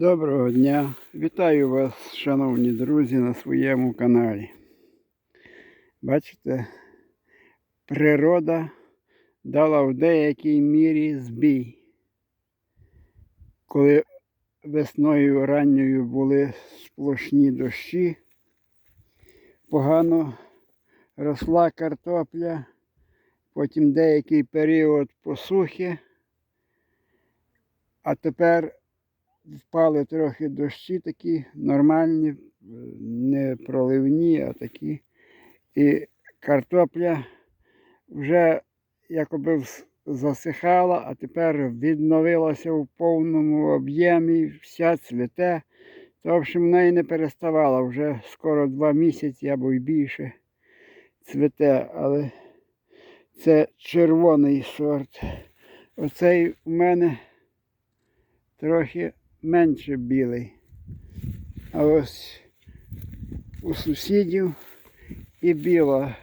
Доброго дня! Вітаю вас, шановні друзі, на своєму каналі. Бачите, природа дала в деякій мірі збій. Коли весною ранньою були сплошні дощі, погано росла картопля, потім деякий період посухи, а тепер впали трохи дощі такі нормальні, е, не проливні, а такі. І картопля вже якоби засихала, а тепер відновилася в повному об'ємі, вся цвіте. То, в общем, в неї не переставала вже скоро два місяці або й більше цвіте, але це червоний сорт. Оцей у мене трохи менше білий. А ось у сусідів і біла,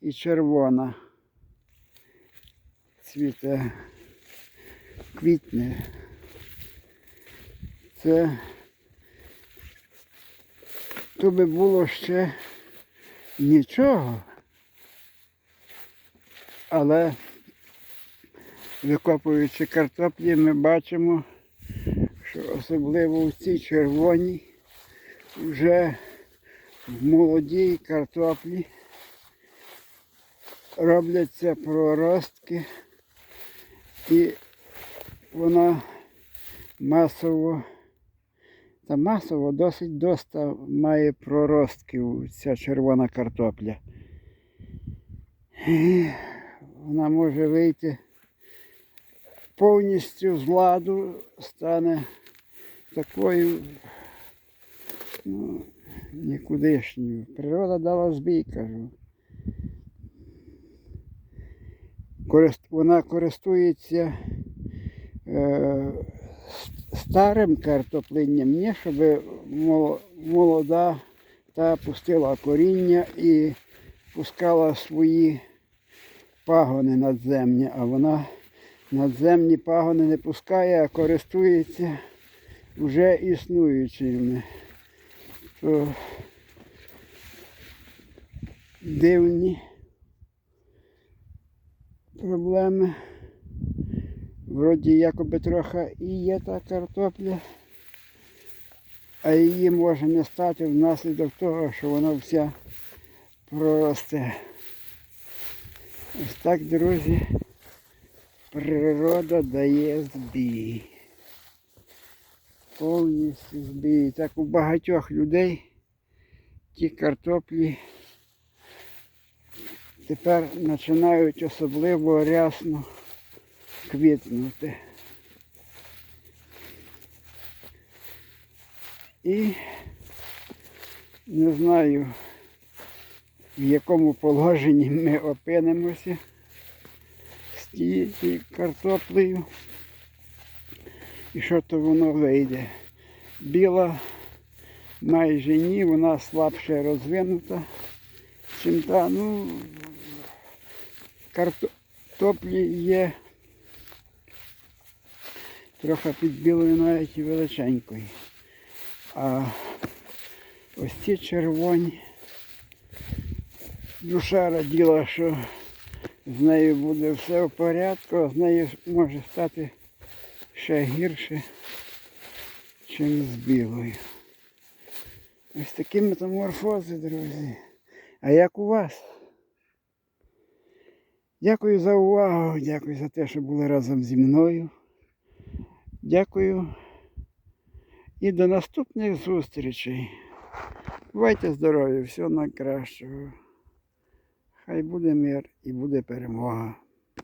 і червона. Цвіте квітне. Це то би було ще нічого. Але викопуючи картоплі, ми бачимо, особливо в цій червоній вже в молодій картоплі робляться проростки і вона масово та масово досить доста має проростків ця червона картопля. І вона може вийти повністю з ладу, стане такою ну, нікудишньою. Природа дала збій, кажу. Вона користується е, старим картопленням, не щоб молода та пустила коріння і пускала свої пагони надземні, а вона надземні пагони не пускає, а користується вже існуючими. То дивні проблеми. Вроді якоби трохи і є та картопля, а її може не стати внаслідок того, що вона вся проросте. Ось так, друзі, природа дає збій. Повністю збій. Так у багатьох людей ті картоплі тепер починають особливо рясно квітнути. І не знаю, в якому положенні ми опинимося з тією картоплею. І що то воно вийде. Біла майже ні, вона слабше розвинута, чим та, ну, картоплі є трохи під білою навіть і величенькою. А ось ці червоні. Душа раділа, що з нею буде все в порядку, а з нею може стати ще гірше, ніж з білою. Ось такі метаморфози, друзі. А як у вас? Дякую за увагу, дякую за те, що були разом зі мною. Дякую і до наступних зустрічей. Бувайте здорові, всього найкращого. Хай буде мир і буде перемога.